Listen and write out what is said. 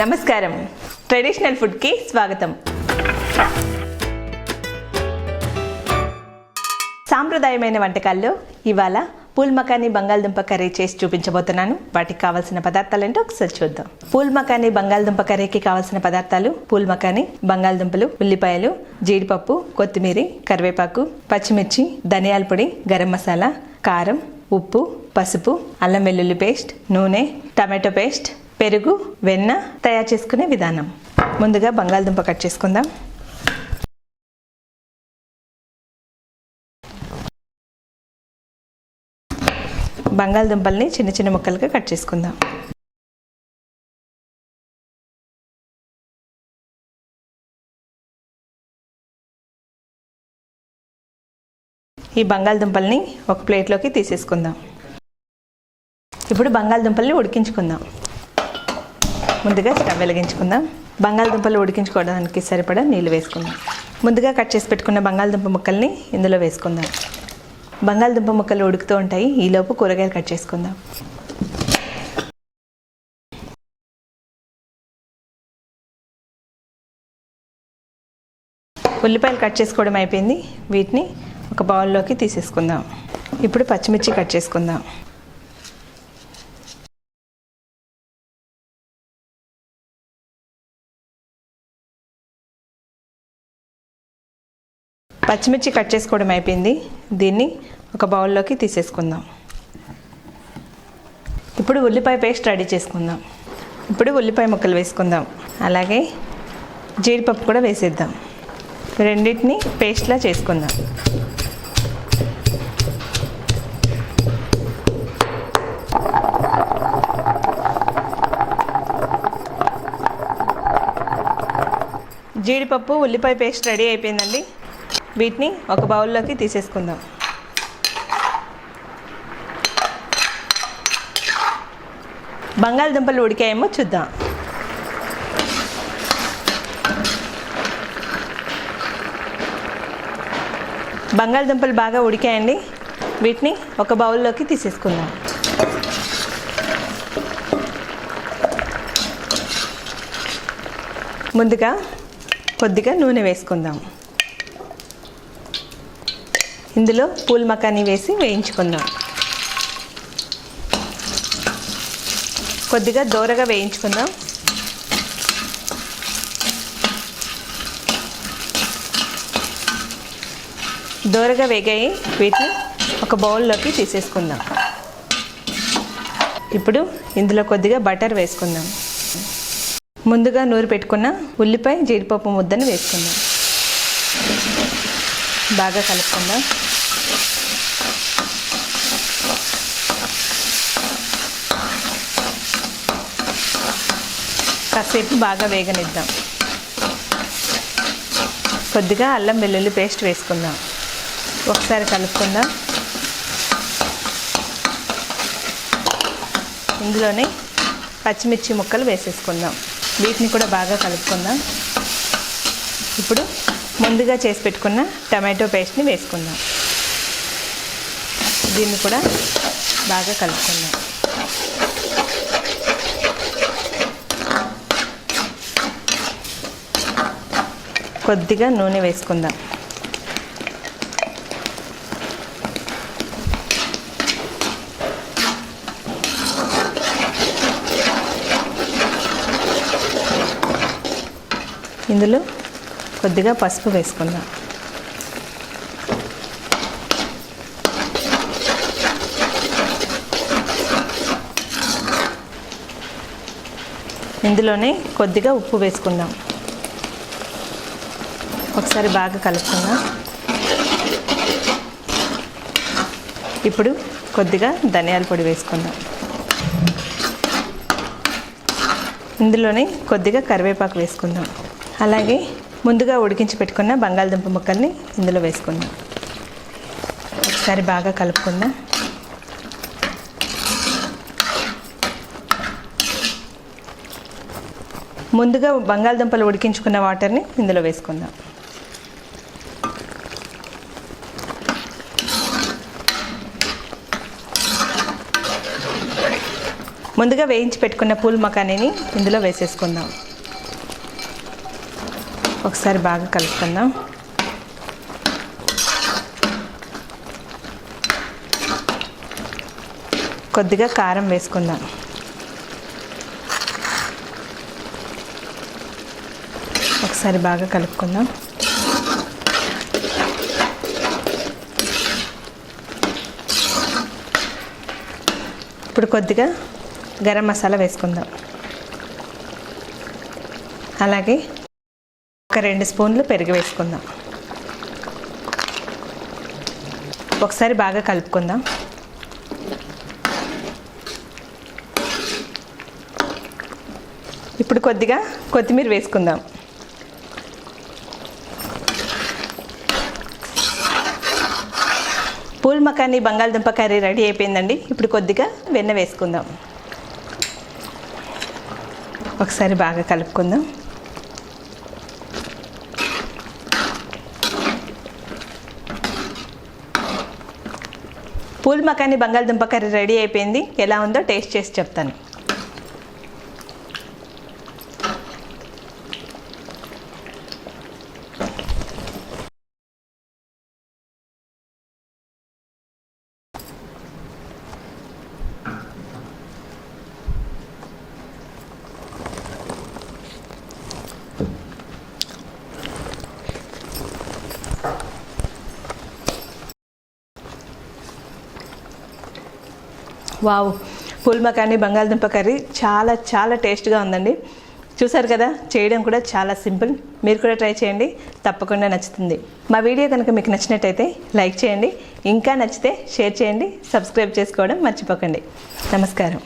నమస్కారం. ట్రెడిషనల్ ఫుడ్కి స్వాగతం. సాంప్రదాయమైన వంటకాల్లో ఇవాళ పూల్ మకానీ బంగాళదుంప కర్రీ చేసి చూపించబోతున్నాను. వాటికి కావాల్సిన పదార్థాలంటే ఒకసారి చూద్దాం. పూల్ మకానీ బంగాళదుంప కర్రీకి కావాల్సిన పదార్థాలు పూల్ మకానీ బంగాళదుంపలు ఉల్లిపాయలు జీడిపప్పు కొత్తిమీర కరివేపాకు పచ్చిమిర్చి ధనియాల పొడి గరం మసాలా కారం ఉప్పు పసుపు అల్లం వెల్లుల్లి పేస్ట్ నూనె టమాటో పేస్ట్ పెరుగు వెన్న తయారు చేసుకునే విధానం. ముందుగా బంగాళదుంప కట్ చేసుకుందాం. బంగాళదుంపల్ని చిన్న చిన్న ముక్కలుగా కట్ చేసుకుందాం. ఈ బంగాళదుంపల్ని ఒక ప్లేట్లోకి తీసేసుకుందాం. ఇప్పుడు బంగాళదుంపల్ని ఉడికించుకుందాం. ముందుగా స్టవ్ వెలిగించుకుందాం. బంగాళదుంపలు ఉడికించుకోవడానికి సరిపడా నీళ్ళు వేసుకుందాం. ముందుగా కట్ చేసి పెట్టుకున్న బంగాళదుంప ముక్కల్ని ఇందులో వేసుకుందాం. బంగాళదుంప ముక్కలు ఉడుకుతూ ఉంటాయి. ఈలోపు కూరగాయలు కట్ చేసుకుందాం. ఉల్లిపాయలు కట్ చేసుకోవడం అయిపోయింది. వీటిని ఒక బౌల్లోకి తీసేసుకుందాం. ఇప్పుడు పచ్చిమిర్చి కట్ చేసుకుందాం. పచ్చిమిర్చి కట్ చేసుకోవడం అయిపోయింది. దీన్ని ఒక బౌల్లోకి తీసేసుకుందాం. ఇప్పుడు ఉల్లిపాయ పేస్ట్ రెడీ చేసుకుందాం. ఇప్పుడు ఉల్లిపాయ ముక్కలు వేసుకుందాం. అలాగే జీడిపప్పు కూడా వేసేద్దాం. రెండింటిని పేస్ట్లా చేసుకుందాం. జీడిపప్పు ఉల్లిపాయ పేస్ట్ రెడీ అయిపోయిందండి. వీటిని ఒక బౌల్లోకి తీసేసుకుందాం. బంగాళదుంపలు ఉడికాయేమో చూద్దాం. బంగాళదుంపలు బాగా ఉడికాయండి. వీటిని ఒక బౌల్లోకి తీసేసుకుందాం. ముందుగా కొద్దిగా నూనె వేసుకుందాం. ఇందులో పూల్ మకానీ వేసి వేయించుకుందాం. కొద్దిగా దోరగా వేయించుకుందాం. దోరగా వేగాయి. వీటిని ఒక బౌల్లోకి తీసేసుకుందాం. ఇప్పుడు ఇందులో కొద్దిగా బటర్ వేసుకుందాం. ముందుగా నూరు పెట్టుకున్న ఉల్లిపాయ జీడిపప్పు ముద్దను వేసుకుందాం. బాగా కలుపుకుందాం. కాసేపు బాగా వేగనిద్దాం. కొద్దిగా అల్లం వెల్లుల్లి పేస్ట్ వేసుకుందాం. ఒకసారి కలుపుకుందాం. ఇందులోనే పచ్చిమిర్చి ముక్కలు వేసేసుకుందాం. వీటిని కూడా బాగా కలుపుకుందాం. ఇప్పుడు ముందుగా చేసి పెట్టుకున్న టమాటో పేస్ట్ని వేసుకుందాం. దీన్ని కూడా బాగా కలుపుకుందాం. కొద్దిగా నూనె వేసుకుందాం. ఇందులో కొద్దిగా పసుపు వేసుకుందాం. ఇందులోనే కొద్దిగా ఉప్పు వేసుకుందాం. ఒకసారి బాగా కలుపుకుందాం. ఇప్పుడు కొద్దిగా ధనియాల పొడి వేసుకుందాం. ఇందులోనే కొద్దిగా కరివేపాకు వేసుకుందాం. అలాగే ముందుగా ఉడికించి పెట్టుకున్న బంగాళదుంప ముక్కల్ని ఇందులో వేసుకుందాం. ఒకసారి బాగా కలుపుకుందాం. ముందుగా బంగాళదుంపలు ఉడికించుకున్న వాటర్ని ఇందులో వేసుకుందాం. ముందుగా వేయించి పెట్టుకున్న పూల్ మకానీని ఇందులో వేసేసుకుందాం. ఒకసారి బాగా కలుపుకుందాం. కొద్దిగా కారం వేసుకుందాం. ఒకసారి బాగా కలుపుకుందాం. ఇప్పుడు కొద్దిగా గరం మసాలా వేసుకుందాం. అలాగే ఒక రెండు స్పూన్లు పెరుగు వేసుకుందాం. ఒకసారి బాగా కలుపుకుందాం. ఇప్పుడు కొద్దిగా కొత్తిమీర వేసుకుందాం. పూల్ మకాని బంగాళదుంప కర్రీ రెడీ అయిపోయిందండి. ఇప్పుడు కొద్దిగా వెన్న వేసుకుందాం. ఒకసారి బాగా కలుపుకుందాం. పూల్ మకాని బంగాళదుంప కర్రీ రెడీ అయిపోయింది. ఎలా ఉందో టేస్ట్ చేసి చెప్తాను. వావ్ పూల్ మకాని బంగాళదుంప కర్రీ చాలా చాలా టేస్ట్గా ఉందండి. చూసారు కదా చేయడం కూడా చాలా సింపుల్. మీరు కూడా ట్రై చేయండి తప్పకుండా నచ్చుతుంది. మా వీడియో కనుక మీకు నచ్చినట్టయితే లైక్ చేయండి ఇంకా నచ్చితే షేర్ చేయండి సబ్స్క్రైబ్ చేసుకోవడం మర్చిపోకండి. నమస్కారం.